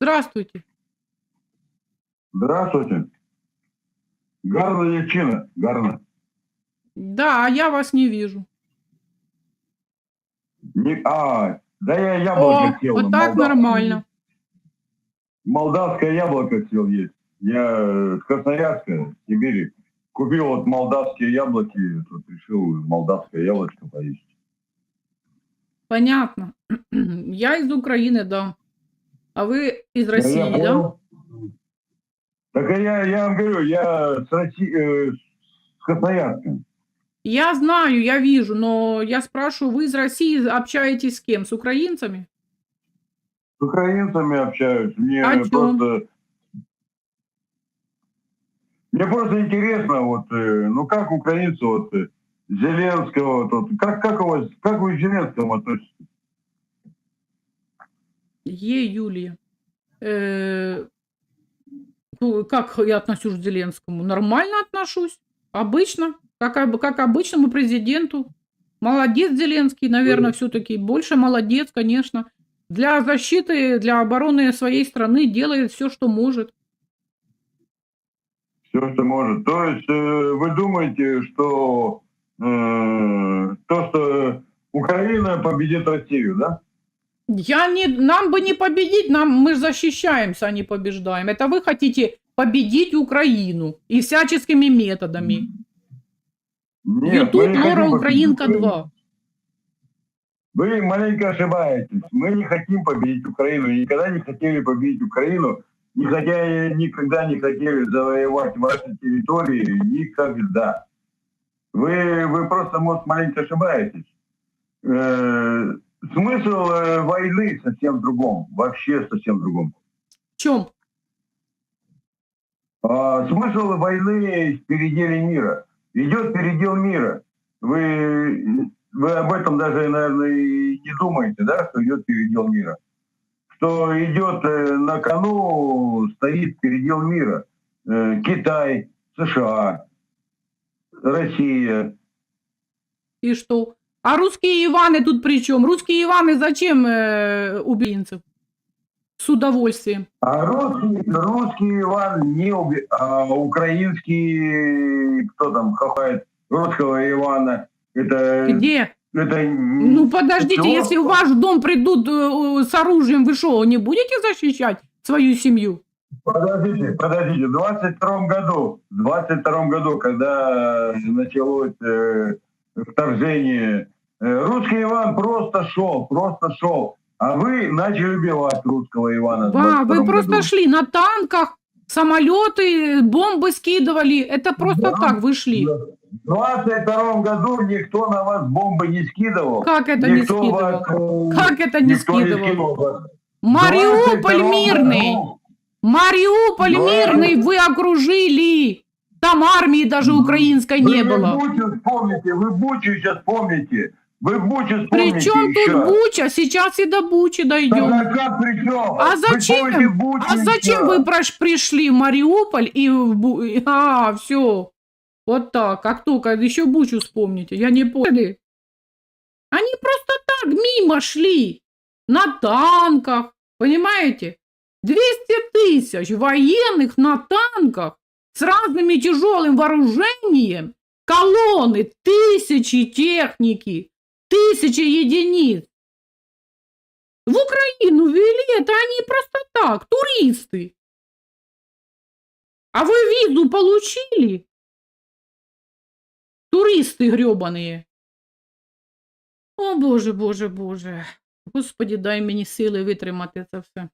Здравствуйте. Здравствуйте. Гарна Ячина. Гарна. Да, а я вас не вижу. Не- а, да я яблоко О, съел. вот так молдавское. нормально. Молдавское яблоко съел есть. Я э, с Красноярска, Сибири. Купил вот молдавские яблоки, тут решил молдавское яблочко поесть. Понятно. Я из Украины, да. А вы из Да России, я да? Так а я, я вам говорю, я с, Росси- э, с Красноярска. Я знаю, я вижу, но я спрашиваю, вы из России общаетесь с кем? С украинцами? С украинцами общаюсь. Мне О чём? просто... Мне просто интересно, вот, э, ну как украинцы, вот, э, Зеленского, вот, как, как, у вас, как вы к Зеленскому относитесь? Е, Юлия. Э, ну, как я отношусь к Зеленскому? Нормально отношусь. Обычно. Как, как обычному президенту. Молодец Зеленский, наверное, все-таки. Больше молодец, конечно. Для защиты, для обороны своей страны делает все, что может. Все, что может. То есть э, вы думаете, что э, то, что Украина победит Россию, да? Я не, нам бы не победить, нам, мы защищаемся, а не побеждаем. Это вы хотите победить Украину и всяческими методами. Нет, Ютуб Лора Украинка Украину. 2. Вы маленько ошибаетесь. Мы не хотим победить Украину. Никогда не хотели победить Украину. Не хотя никогда не хотели завоевать ваши территории. Никогда. Вы, вы просто, может, маленько ошибаетесь. Э, смысл э, войны совсем в другом. Вообще совсем в другом. В чем? А, смысл войны в переделе мира. Идет передел мира. Вы, вы об этом даже, наверное, и не думаете, да, что идет передел мира. Что идет э, на кону, стоит передел мира. Э, Китай, США, Россия. И что? А русские Иваны тут при чем? Русские Иваны зачем э, убийцев? С удовольствием. А русский, русский Иван не уби... а украинский, кто там хахает русского Ивана, это... Где? это Ну подождите, Чего? если в ваш дом придут э, с оружием, вы что, не будете защищать свою семью? Подождите, подождите. В 22 году, в 22 году, когда началось э, вторжение, э, русский Иван просто шел, просто шел. А вы начали убивать русского Ивана. Да, 22 вы просто году. шли на танках, самолеты, бомбы скидывали. Это просто Да, так вы шли. В 22 году никто на вас бомбы не скидывал. Как это не Никто скидывал? вас, э, Как это не никто не скидывал? скидывал Мариуполь 22 мирный. году Мариуполь Да. мирный вы окружили. Там армии даже украинской не вы было. Бучу вспомните, вы Бучу сейчас помните. Вы Бучу Причем тут еще. Буча? Сейчас и до Бучи дойдем. Да как при чем? А Вы зачем? Бучу А зачем вы пришли в Мариуполь и в Бу- и- А, все. Вот так. Как только еще Бучу вспомните. Я не понял. Они просто так мимо шли. На танках. Понимаете? 200 тысяч военных на танках с разными тяжелым вооружением. Колонны, тысячи техники, тысячи единиц. В Украину вели это они просто так, туристы. А вы визу получили? Туристы гребаные. О, Боже, Боже, Боже. Господи, дай мені сили витримати це все.